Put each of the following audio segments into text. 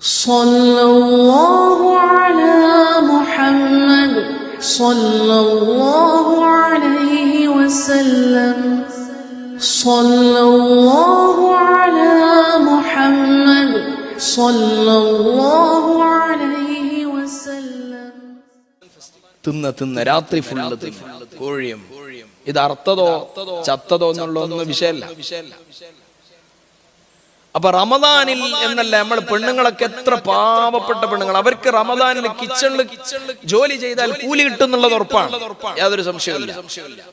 صلى الله على محمد صلى الله عليه وسلم صلى الله على محمد صلى الله عليه وسلم തിന്ന് തിന്ന് രാത്രി ഫുള്ള് തിന്ന് കോഴിയും ഇത് അർത്ഥതോ ചത്തതോ എന്നുള്ള ഒന്നും വിഷയമല്ല അപ്പൊ റമദാനിൽ എന്നല്ല നമ്മൾ പെണ്ണുങ്ങളൊക്കെ എത്ര പാവപ്പെട്ട പെണ്ണുങ്ങൾ. അവർക്ക് റമദാനിൽ കിച്ചണിൽ ജോലി ചെയ്താൽ കൂലി കിട്ടും എന്നുള്ളത് ഉറപ്പാണ്. യാതൊരു സംശയമില്ല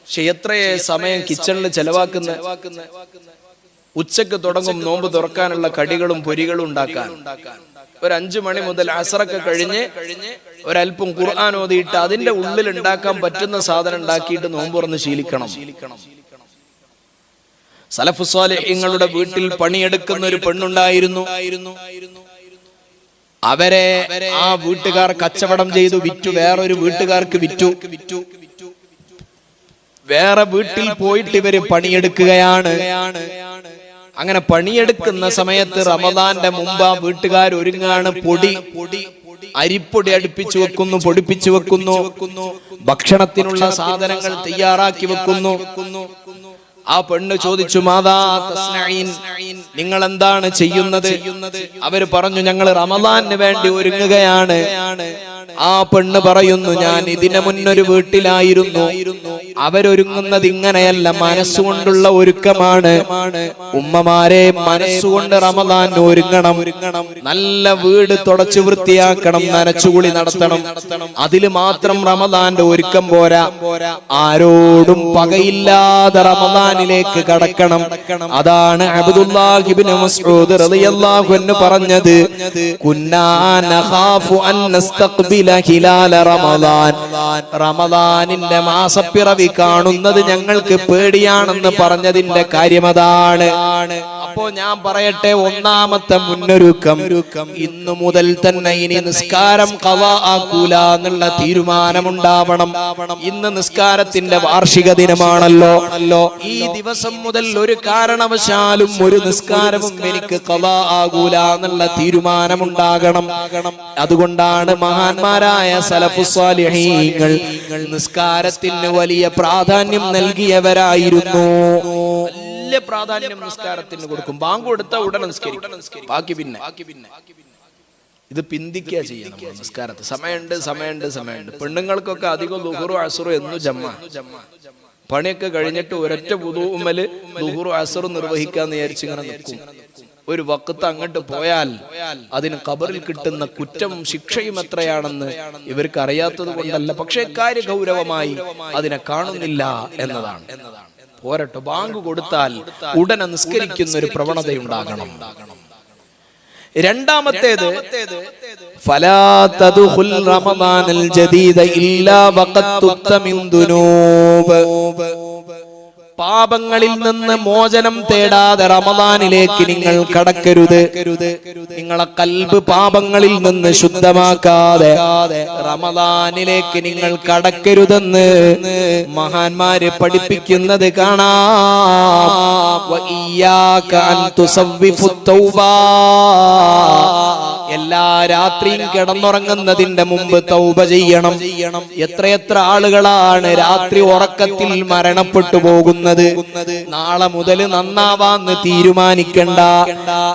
പക്ഷെ എത്ര സമയം കിച്ചണിൽ ചെലവാക്കുന്ന ഉച്ചയ്ക്ക് തുടങ്ങും നോമ്പ് തുറക്കാനുള്ള കടികളും പൊരികളും ഉണ്ടാക്കാൻ. ഒരു അഞ്ചു മണി മുതൽ അസറൊക്കെ കഴിഞ്ഞ് ഒരല്പം ഖുർആൻ ഓതിയിട്ട് അതിന്റെ ഉള്ളിൽ ഉണ്ടാക്കാൻ പറ്റുന്ന സാധനം ഉണ്ടാക്കിയിട്ട് നോമ്പ് തുറന്ന് ശീലിക്കണം. സലഫുസ്വാലിഹ്യങ്ങളുടെ വീട്ടിൽ പണിയെടുക്കുന്ന ഒരു പെണ്ണുണ്ടായിരുന്നു. അവരെ ആ വീട്ടുകാർ കച്ചവടം ചെയ്തു വിറ്റു വേറൊരു വീട്ടുകാർക്ക് വിറ്റു. വേറെ വീട്ടിൽ പോയിട്ട് ഇവർ പണിയെടുക്കുകയാണ്. അങ്ങനെ പണിയെടുക്കുന്ന സമയത്ത് റമദാന്റെ മുമ്പ് ആ വീട്ടുകാർ ഒരുങ്ങാണ് പൊടി പൊടി. അരിപ്പൊടി അടുപ്പിച്ചു വെക്കുന്നു പൊടിപ്പിച്ചു വെക്കുന്നു. ഭക്ഷണത്തിനുള്ള സാധനങ്ങൾ തയ്യാറാക്കി വെക്കുന്നു. ആ പെണ്ണ് ചോദിച്ചു മാതാ നിങ്ങൾ എന്താണ് ചെയ്യുന്നത്? അവർ പറഞ്ഞു ഞങ്ങൾ റമദാന് വേണ്ടി ഒരുങ്ങുകയാണ്. ആ പെണ്ണ് പറയുന്നു ഞാൻ ഇതിനു മുന്നൊരു വീട്ടിലായിരുന്നു. അവരൊരുങ്ങുന്നത് ഇങ്ങനെയല്ല മനസ്സുകൊണ്ടുള്ള ഒരുക്കമാണ്. ഉമ്മമാരെ മനസ്സുകൊണ്ട് റമദാൻ ഒരുങ്ങണം. നല്ല വീട് തുടച്ചു വൃത്തിയാക്കണം നനച്ചുകുളി നടത്തണം. അതിൽ മാത്രം റമദാന്റെ ഒരുക്കം പോരാ. ആരോടും പകയില്ലാതെ റമദാനിലേക്ക് കടക്കണം. അതാണ് അൻഹു പറഞ്ഞത്. കുന്നാ റമദാനിന്റെ മാസപ്പിറവി കാണുന്നത് ഞങ്ങൾക്ക് പേടിയാണെന്ന് പറഞ്ഞതിന്റെ കാര്യമതാണ്. അപ്പോ ഞാൻ പറയട്ടെ ഒന്നാമത്തെ മുന്നൊരുക്കം ഇന്നു മുതൽ തന്നെ ഇനി നിസ്കാരം കവ ആക്കൂല എന്നുള്ള തീരുമാനമുണ്ടാവണം. ഇന്ന് നിസ്കാരത്തിന്റെ വാർഷിക ദിനമാണല്ലോ. ഈ ദിവസം മുതൽ ഒരു കാരണവശാലും ഒരു നിസ്കാരവും എനിക്ക് കവ ആകൂല എന്നുള്ള തീരുമാനമുണ്ടാകണം. അതുകൊണ്ടാണ് മഹാന്മാരായ സലഫുസ്വാലിഹീങ്ങൾ നിസ്കാരത്തിന് വലിയ പ്രാധാന്യം നൽകിയവരായിരുന്നു. വലിയ പ്രാധാന്യം നിസ്കാരത്തിന് കൊടുക്കും. ബാങ്ക് കൊടുത്ത ഉടനെ നിസ്കരിക്കും. ബാക്കി പിന്നെ. ഇത് പിന്തിക്കുക ചെയ്യണം നമസ്കാരത്ത് സമയമുണ്ട് സമയമുണ്ട് സമയമുണ്ട്. പെണ്ണുങ്ങൾക്കൊക്കെ അധികം ദുഹുറു അസുറു എന്നു ജമ്മ. പണിയൊക്കെ കഴിഞ്ഞിട്ട് ഒരൊറ്റ പുതുമൽ ദുഹുറു അസുറു നിർവഹിക്കാന്ന് വിചാരിച്ച് ഇങ്ങനെ നിൽക്കും. ഒരു വക്കത്ത് അങ്ങോട്ട് പോയാൽ അതിന് കബറിൽ കിട്ടുന്ന കുറ്റം ശിക്ഷയും എത്രയാണെന്ന് ഇവർക്ക് അറിയാത്തത് കൊണ്ടല്ല. പക്ഷേ കാര്യ ഗൗരവമായി അതിനെ കാണുന്നില്ല എന്നതാണ് എന്നതാണ്. പോരട്ടെ ബാങ്ക് കൊടുത്താൽ ഉടനെ നിസ്കരിക്കുന്ന ഒരു പ്രവണത ഉണ്ടാകണം രണ്ടാമത്തേത് ഫലാ പാപങ്ങളിൽ നിന്ന് മോചനം തേടാതെ റമദാനിലേക്ക് നിങ്ങൾ കടക്കരുത്. നിങ്ങളെ കൽബ് പാപങ്ങളിൽ നിന്ന് ശുദ്ധമാക്കാതെ റമദാനിലേക്ക് നിങ്ങൾ കടക്കരുതെന്ന് മഹാന്മാര് പഠിപ്പിക്കുന്നത് കാണാം. എല്ലാ രാത്രിയും കിടന്നുറങ്ങുന്നതിന്റെ മുമ്പ് തൗബ ചെയ്യണം. എത്രയെത്ര ആളുകളാണ് രാത്രി ഉറക്കത്തിൽ മരണപ്പെട്ടു പോകുന്നത്? നാളെ മുതൽ നന്നാവാന്ന് തീരുമാനിക്കണ്ട.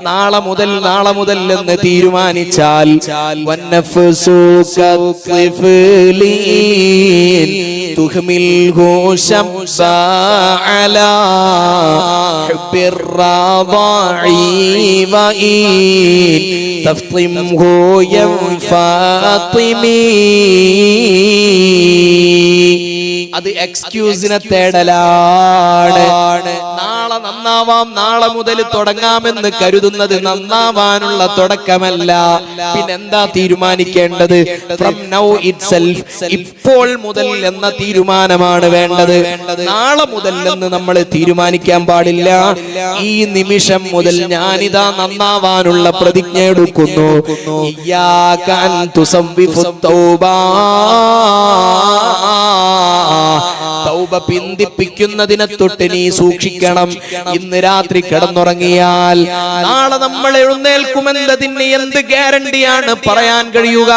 നാളെ മുതൽ നാളെ മുതൽ എന്ന് തീരുമാനിച്ചാൽ തുഹ്മിൽഹു ശബ്ബ അലാ ഹുബ്ബിർ റാദഈ വഈൻ തഫ്തിംഹു യൻഫാത്തിമീ അത് എക്സ്ക്യൂസിനെ തേടലാണ്. നാളെ നന്നാവാം. നാളെ മുതൽ തുടങ്ങാമെന്ന് കരുതുന്നത് നന്നാവാനുള്ള തുടക്കമല്ല. പിന്നെന്താ തീരുമാനിക്കേണ്ടത്? ഫ്രം നൗ ഇറ്റ്സെൽഫ് ഇപ്പോൾ മുതൽ എന്ന തീരുമാനമാണ് വേണ്ടത്. നാളെ മുതൽ എന്ന് നമ്മൾ തീരുമാനിക്കാൻ പാടില്ല. ഈ നിമിഷം മുതൽ ഞാനിതാ നന്നാവാനുള്ള പ്രതിജ്ഞ എടുക്കുന്നു. തൗബ പിന്തിപ്പിക്കുന്നതിനെ തൊട്ട് നീ സൂക്ഷിക്കണം. ഇന്ന് രാത്രി കിടന്നുറങ്ങിയാൽ നാളെ നമ്മൾ എഴുന്നേൽക്കുമെന്നതിന് എന്ത് ഗ്യാരണ്ടിയാണ് പറയാൻ കഴിയുക?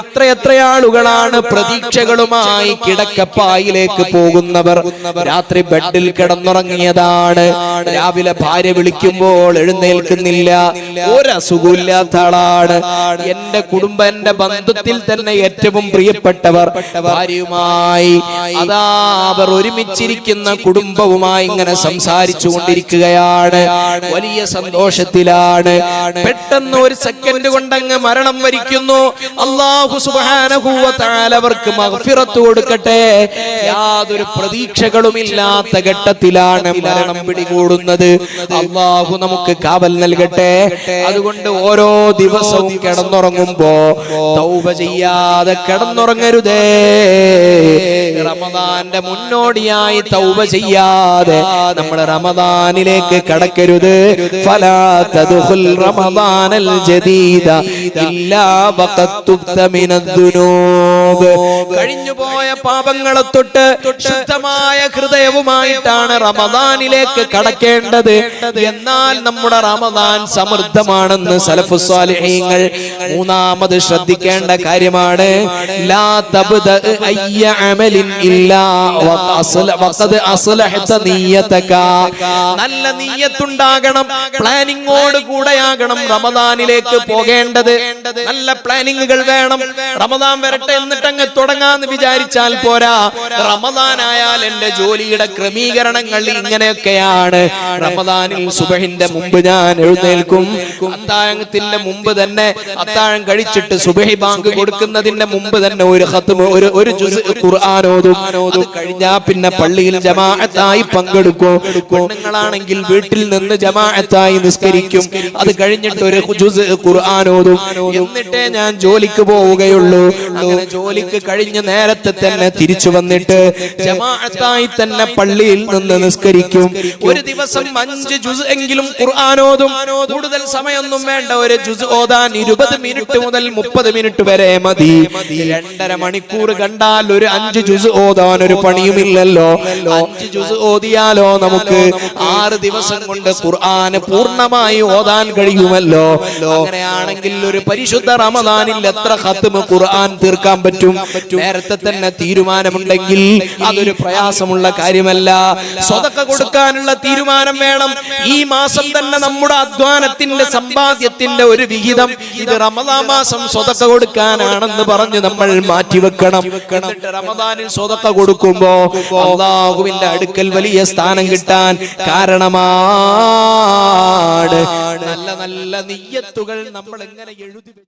എത്ര എത്ര ആളുകളാണ് പ്രതീക്ഷകളുമായി കിടക്കപ്പായിലേക്ക് പോകുന്നവർ. രാത്രി ബെഡിൽ കിടന്നുറങ്ങിയതാണ്. രാവിലെ ഭാര്യ വിളിക്കുമ്പോൾ എഴുന്നേൽക്കുന്നില്ല. ഒരസുഖമില്ലാത്ത ആളാണ്. എന്റെ കുടുംബ എന്റെ ബന്ധത്തിൽ തന്നെ ഏറ്റവും പ്രിയപ്പെട്ടവർ ഭാര്യയുമായി. അതാ അവർ ഒരുമിച്ചിരിക്കുന്ന കുടുംബവുമായി ഇങ്ങനെ സംസാരിച്ചു കൊണ്ടിരിക്കുകയാണ് വലിയ സന്തോഷത്തിലാണ്. പെട്ടെന്ന് ഒരു സെക്കൻഡ് കൊണ്ടങ്ങ് മരണം വരിക്കുന്നു. അള്ളാഹു അവർക്ക് മഗ്ഫിറത്ത് കൊടുക്കട്ടെ. യാതൊരു പ്രതീക്ഷകളുമില്ലാത്ത ഘട്ടത്തിലാണ് മരണം പിടികൂടുന്നത്. അള്ളാഹു നമുക്ക് കാവൽ നൽകട്ടെ. അതുകൊണ്ട് ഓരോ ദിവസവും കിടന്നുറങ്ങുമ്പോ തൗബ ചെയ്യാതെ കിടന്നുറങ്ങരുതേ. റമദാന്റെ മുന്നോടിയായി തൗബ ചെയ്യാതെ നമ്മൾ റമദാനിലേക്ക് കടക്കരുത്. റമദാനൽ ജദീദ ഇല്ലാ വഖത് തുബ്ത മിനദ്ദുനൂബ് കഴിഞ്ഞു പോയ പാപങ്ങളെ തൊട്ട് ശുദ്ധമായ ഹൃദയവുമായിട്ടാണ് റമദാനിലേക്ക് കടക്കേണ്ടത്. എന്നാൽ നമ്മുടെ റമദാൻ സമൃദ്ധമാണെന്ന് സലഫു സ്വാലിഹീങ്ങൾ മൂന്നാമത് ശ്രദ്ധിക്കേണ്ട കാര്യമാണ്. ലാ തബ്ദ അയ്യ അമലിൻ ഇല്ലാ വഖദ് അസ്ലഹത നല്ല നീയത്തുണ്ടാകണം. പ്ലാനിങ്ങോട് കൂടെയാകണം റമദാനിലേക്ക് പോകേണ്ടത്. നല്ല പ്ലാനിങ്ങുകൾ വേണം. റമദാൻ വരട്ടെ എന്നിട്ട് അങ്ങ് തുടങ്ങാന്ന് വിചാരിച്ചാൽ പോരാ. റമദാനായാൽ എന്റെ ജോലിയുടെ ക്രമീകരണങ്ങൾ ഇങ്ങനെയൊക്കെയാണ്. റമദാനിൽ സുബഹിന്റെ മുമ്പ് ഞാൻ എഴുന്നേൽക്കും. അത്താഴത്തിന്റെ മുമ്പ് തന്നെ അത്താഴം കഴിച്ചിട്ട് സുബഹി ബാങ്ക് കൊടുക്കുന്നതിന്റെ മുമ്പ് തന്നെ ഒരു ഖത്മ് ഒരു ഒരു ജുസ് ഖുർആൻ ഓതും അത് കഴിഞ്ഞാ പിന്നെ പള്ളിയിൽ ജമാഅത്തായി പങ്കെടുക്കും. പെണ്ണുങ്ങളാണെങ്കിൽ വീട്ടിൽ നിന്ന് ജമാഅത്തായി നിസ്കരിക്കും. അത് കഴിഞ്ഞിട്ട് ഒരു ഖുർആൻ ഓതും. എന്നിട്ടേ ഞാൻ ജോലിക്ക് പോവുകയുള്ളൂ. അങ്ങനെ ജോലിക്ക് കഴിഞ്ഞ നേരത്തെ തന്നെ തിരിച്ചു വന്നിട്ട് ജമാഅത്തായി തന്നെ പള്ളിയിൽ നിന്ന് നിസ്കരിക്കും. ഒരു ദിവസം അഞ്ച് ജുസ് എങ്കിലും ഖുർആൻ ഓതും. കൂടുതൽ സമയമൊന്നും വേണ്ട. ഒരു ജുസ് ഓതാൻ ഇരുപത് മിനിറ്റ് മുതൽ മുപ്പത് മിനിറ്റ് വരെ മതി. രണ്ടര മണിക്കൂർ കണ്ടാൽ ഒരു അഞ്ച് ജുസ് ഓതാൻ ഒരു പണിയുമില്ലല്ലോ. അഞ്ച് ജുസ് ഓതിയാലോ നമുക്ക്? ആറ് ദിവസം കൊണ്ട് ഖുർആന് പൂർണമായി ഓതാൻ കഴിയുമല്ലോ? അങ്ങനെയാണെങ്കിൽ ഒരു പരിശുദ്ധ റമദാനിൽ എത്ര ഹത്തും ഖുർആൻ തീർക്കാൻ പറ്റും? നേരത്തെ തന്നെ തീരുമാനമുണ്ടെങ്കിൽ അതൊരു പ്രയാസമുള്ള കാര്യമല്ല. സ്വതക്ക കൊടുക്കാനുള്ള തീരുമാനം വേണം. ഈ മാസം തന്നെ നമ്മുടെ അധ്വാനത്തിന്റെ സമ്പാദ്യത്തിന്റെ ഒരു വിഹിതം ഇത് റമദാ മാസം സ്വതക്ക കൊടുക്കാനാണെന്ന് പറഞ്ഞ് നമ്മൾ മാറ്റിവെക്കണം. എന്നിട്ട് റമദാനിൽ സ്വതക്ക കൊടുക്കുമ്പോ അള്ളാഹുവിന്റെ അടുക്കൽ വലിയ സ്ഥാനം കിട്ടാൻ കാരണമാണ് നല്ല നല്ല നിയ്യത്തുകൾ നമ്മൾ എങ്ങനെ എഴുതി